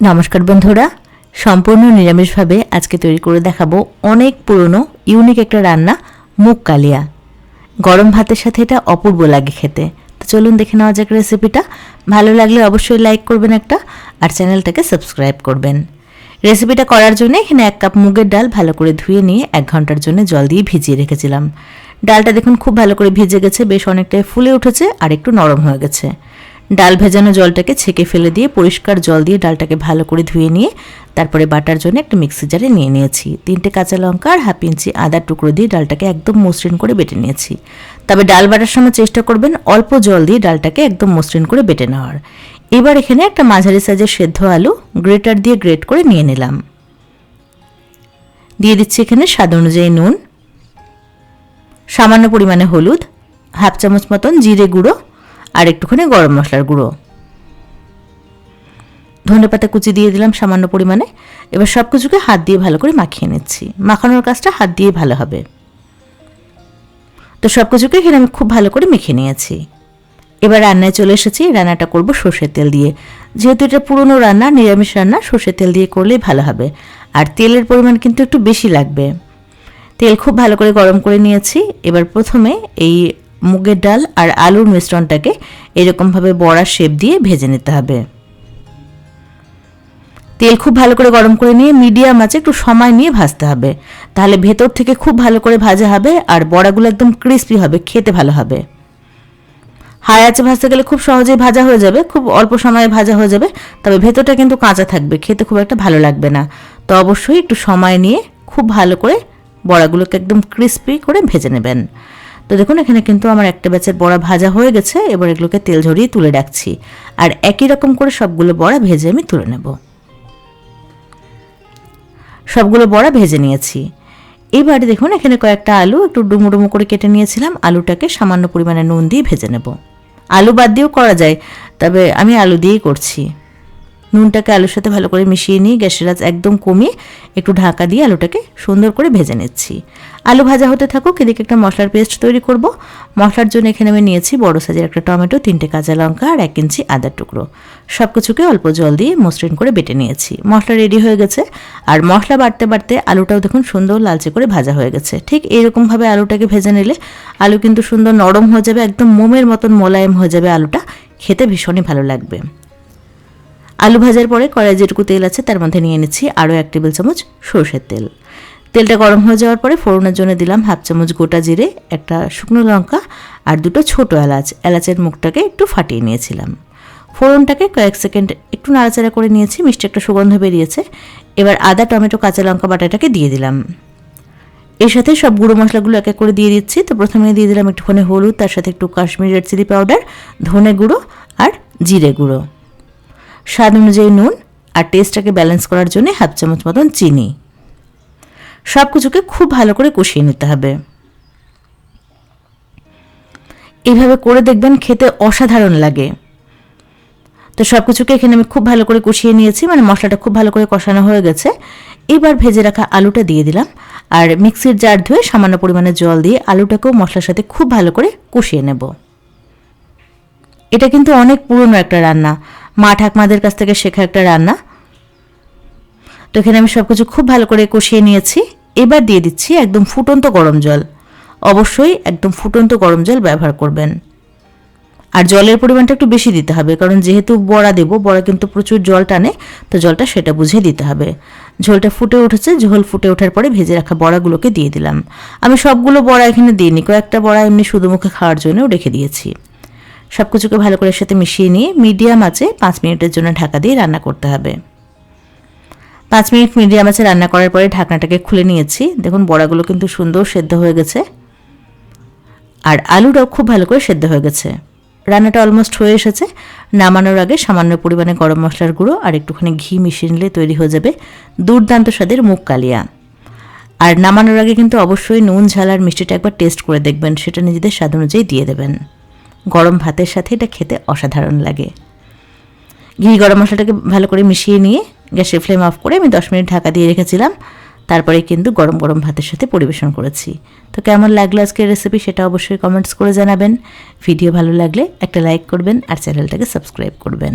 নমস্কার বন্ধুরা, সম্পূর্ণ নিরামিষভাবে আজকে তৈরি করে দেখাবো অনেক পুরনো ইউনিক একটা রান্না, মুগ কালিয়া। গরম ভাতের সাথে এটা অপূর্ব লাগে খেতে। তো চলুন দেখে নেওয়া যাক রেসিপিটা ভালো লাগলে অবশ্যই লাইক করবেন একটা, আর চ্যানেলটাকে সাবস্ক্রাইব করবেন। রেসিপিটা করার জন্য এখানে এক কাপ মুগের ডাল ভালো করে ধুয়ে নিয়ে এক ঘণ্টার জন্য জল দিয়ে ভিজিয়ে রেখেছিলাম। ডালটা দেখুন খুব ভালো করে ভিজে গেছে, বেশ অনেকটাই ফুলে উঠেছে আর একটু নরম হয়ে গেছে। ডাল ভেজানো জলটাকে ছেঁকে ফেলে দিয়ে পরিষ্কার জল দিয়ে ডালটাকে ভালো করে ধুয়ে নিয়ে তারপরে বাটার জন্য একটা মিক্সি জারে নিয়ে নিয়েছি। তিনটে কাঁচা লঙ্কা আর হাফ ইঞ্চি আদার টুকরো দিয়ে ডালটাকে একদম মসৃণ করে বেটে নিয়েছি। তবে ডাল বাটার সময় চেষ্টা করবেন অল্প জল দিয়ে ডালটাকে একদম মসৃণ করে বেটে নেওয়ার। এবার এখানে একটা মাঝারি সাইজের সেদ্ধ আলু গ্রেটার দিয়ে গ্রেট করে নিয়ে নিলাম। দিয়ে দিচ্ছি এখানে স্বাদ অনুযায়ী নুন, সামান্য পরিমাণে হলুদ, হাফ চামচ মতন জিরে গুঁড়ো আর একটুখানি গরম মশলার গুঁড়ো। ধনে পাতা কুচি দিয়ে দিলাম সামান্য পরিমাণে। এবার সব কিছুকে হাত দিয়ে ভালো করে মাখিয়ে নিচ্ছি। মাখানোর কাজটা হাত দিয়ে ভালো হবে। তো সব কিছুকে এখানে আমি খুব ভালো করে মেখে নিয়েছি। এবার রান্নায় চলে এসেছি, রান্নাটা করব সর্ষের তেল দিয়ে। যেহেতু এটা পুরনো রান্না, নিরামিষ রান্না, সর্ষের তেল দিয়ে করলেই ভালো হবে। আর তেলের পরিমাণ কিন্তু একটু বেশি লাগবে। তেল খুব ভালো করে গরম করে নিয়েছি। এবার প্রথমে এই মুগের ডাল আর আলুর মিশ্রণটাকে এরকমভাবে বড়া শেপ দিয়ে ভেজে নিতে হবে। তেল খুব ভালো করে গরম করে নিয়ে মিডিয়াম আছে একটু সময় নিয়ে ভাজতে হবে। তাহলে ভেতর থেকে খুব ভালো করে ভাজা হবে আর বড়াগুলো একদম ক্রিস্পি হবে, খেতে ভালো হবে। হাই আছে ভাজতে গেলে খুব সহজেই ভাজা হয়ে যাবে, খুব অল্প সময়ে ভাজা হয়ে যাবে, তবে ভেতরটা কিন্তু কাঁচা থাকবে, খেতে খুব একটা ভালো লাগবে না। তো অবশ্যই একটু সময় নিয়ে খুব ভালো করে বড়াগুলোকে একদম ক্রিস্পি করে ভেজে নেবেন। তো দেখুন, এখানে কিন্তু আমার একটা ব্যাচের বড়া ভাজা হয়ে গেছে। এবার এগুলোকে তেল ঝরিয়ে তুলে রাখছি। আর একই রকম করে সবগুলো বড়া ভেজে আমি তুলে নেব। সবগুলো বড়া ভেজে নিয়েছি। এবারে দেখুন, এখানে কয়েকটা আলু একটু ডুমো ডুমো করে কেটে নিয়েছিলাম। আলুটাকে সামান্য পরিমাণে নুন দিয়ে ভেজে নেব। আলু বাদ দিয়েও করা যায়, তবে আমি আলু দিয়েই করছি। নুনটাকে আলুর সাথে ভালো করে মিশিয়ে নিয়ে গ্যাসের আঁচ একদম কমিয়ে একটু ঢাকা দিয়ে আলুটাকে সুন্দর করে ভেজে নিচ্ছি। আলু ভাজা হতে থাকুক, এদিকে একটা মশলার পেস্ট তৈরি করব। মশলার জন্য এখানে আমি নিয়েছি বড় সাইজের একটা টমেটো, তিনটে কাঁচা লঙ্কা আর এক ইঞ্চি আদার টুকরো। সব কিছুকে অল্প জল দিয়ে মসৃণ করে বেটে নিয়েছি। মশলা রেডি হয়ে গেছে। আর মশলা বাড়তে বাড়তে আলুটাও দেখুন সুন্দর লালচে করে ভাজা হয়ে গেছে। ঠিক এইরকমভাবে আলুটাকে ভেজে নিলে আলু কিন্তু সুন্দর নরম হয়ে যাবে, একদম মোমের মতন মোলায়েম হয়ে যাবে আলুটা। খেতে ভীষণই ভালো লাগবে। আলু ভাজার পরে কড়াই যেটুকু তেল আছে তার মধ্যে নিয়ে নিচ্ছি আরও এক টেবিল চামচ সর্ষের তেল। তেলটা গরম হয়ে যাওয়ার পরে ফোড়নের জন্য দিলাম হাফ চামচ গোটা জিরে, একটা শুকনো লঙ্কা আর দুটো ছোট এলাচ। এলাচের মুখটাকে একটু ফাটিয়ে নিয়েছিলাম। ফোড়নটাকে কয়েক সেকেন্ড একটু নাড়াচাড়া করে নিয়েছি, মিষ্টি একটা সুগন্ধ বেরিয়েছে। এবার আদা, টমেটো, কাঁচা লঙ্কা বাটাটাকে দিয়ে দিলাম। এর সাথে সব গুঁড়ো মশলাগুলো এক এক করে দিয়ে দিচ্ছি। তো প্রথমে দিয়ে দিলাম একটুখানি হলুদ, তার সাথে একটু কাশ্মীর রেড চিলি পাউডার, ধনে গুঁড়ো আর জিরে গুঁড়ো। স্বাদ অনুযায়ী নুন আর টেস্টটাকে ব্যালেন্স করার জন্য হাফ চামচ মতন চিনি। সব কিছুকে খুব ভালো করে কষিয়ে নিতে হবে। এইভাবে করে দেখবেন খেতে অসাধারণ লাগে। তো সব কিছুকে এখানে আমি খুব ভালো করে কষিয়ে নিয়েছি মানে মশলাটা খুব ভালো করে কষানো হয়ে গেছে। এবার ভেজে রাখা আলুটা দিয়ে দিলাম আর মিক্সির জার ধুয়ে সামান্য পরিমাণে জল দিয়ে আলুটাকেও মশলার সাথে খুব ভালো করে কষিয়ে নেব। এটা কিন্তু অনেক পুরনো একটা রান্না মা ঠাকমাদের কাছ থেকে শেখা একটা রান্না। তো এখানে আমি সব কিছু খুব ভালো করে কষিয়ে নিয়েছি। এবার দিয়ে দিচ্ছি একদম ফুটন্ত গরম জল। অবশ্যই একদম ফুটন্ত গরম জল ব্যবহার করবেন। আর জলের পরিমাণটা একটু বেশি দিতে হবে, কারণ যেহেতু বড়া দেবো, বড়া কিন্তু প্রচুর জল টানে, তো জলটা সেটা বুঝে দিতে হবে। ঝোলটা ফুটে উঠেছে, ঝোল ফুটে ওঠার পরে ভেজে রাখা বড়াগুলোকে দিয়ে দিলাম। আমি সবগুলো বড়া এখানে দিইনি, কয়েকটা বড়া এমনি শুধু মুখে খাওয়ার জন্যও রেখে দিয়েছি। সব কিছুকে ভালো করে সাথে মিশিয়ে নিয়ে মিডিয়াম আছে পাঁচ মিনিটের জন্য ঢাকা দিয়ে রান্না করতে হবে। পাঁচ মিনিট মিডিয়াম আছে রান্না করার পরে ঢাকনাটাকে খুলে নিয়েছি। দেখুন, বড়াগুলো কিন্তু সুন্দর সেদ্ধ হয়ে গেছে। আর আলুটাও খুব ভালো করে সেদ্ধ হয়ে গেছে। রান্নাটা অলমোস্ট হয়ে এসেছে। নামানোর আগে সামান্য পরিমাণে গরম মশলার গুঁড়ো আর একটুখানি ঘি মিশিয়ে নিলে তৈরি হয়ে যাবে দুর্দান্ত স্বাদের মুখ কালিয়া। আর নামানোর আগে কিন্তু অবশ্যই নুন, ঝাল আর মিষ্টিটা একবার টেস্ট করে দেখবেন। সেটা নিজেদের স্বাদ অনুযায়ী দিয়ে দেবেন। গরম ভাতের সাথে এটা খেতে অসাধারণ লাগে। ঘি গরম মশলাটাকে ভালো করে মিশিয়ে নিয়ে গ্যাসের ফ্লেম অফ করে আমি দশ মিনিট ঢাকা দিয়ে রেখেছিলাম। তারপরে কিন্তু গরম গরম ভাতের সাথে পরিবেশন করেছি। তো কেমন লাগল আজকের রেসিপি সেটা অবশ্যই কমেন্টস করে জানাবেন। ভিডিও ভালো লাগলে একটা লাইক করবেন আর চ্যানেলটাকে সাবস্ক্রাইব করবেন।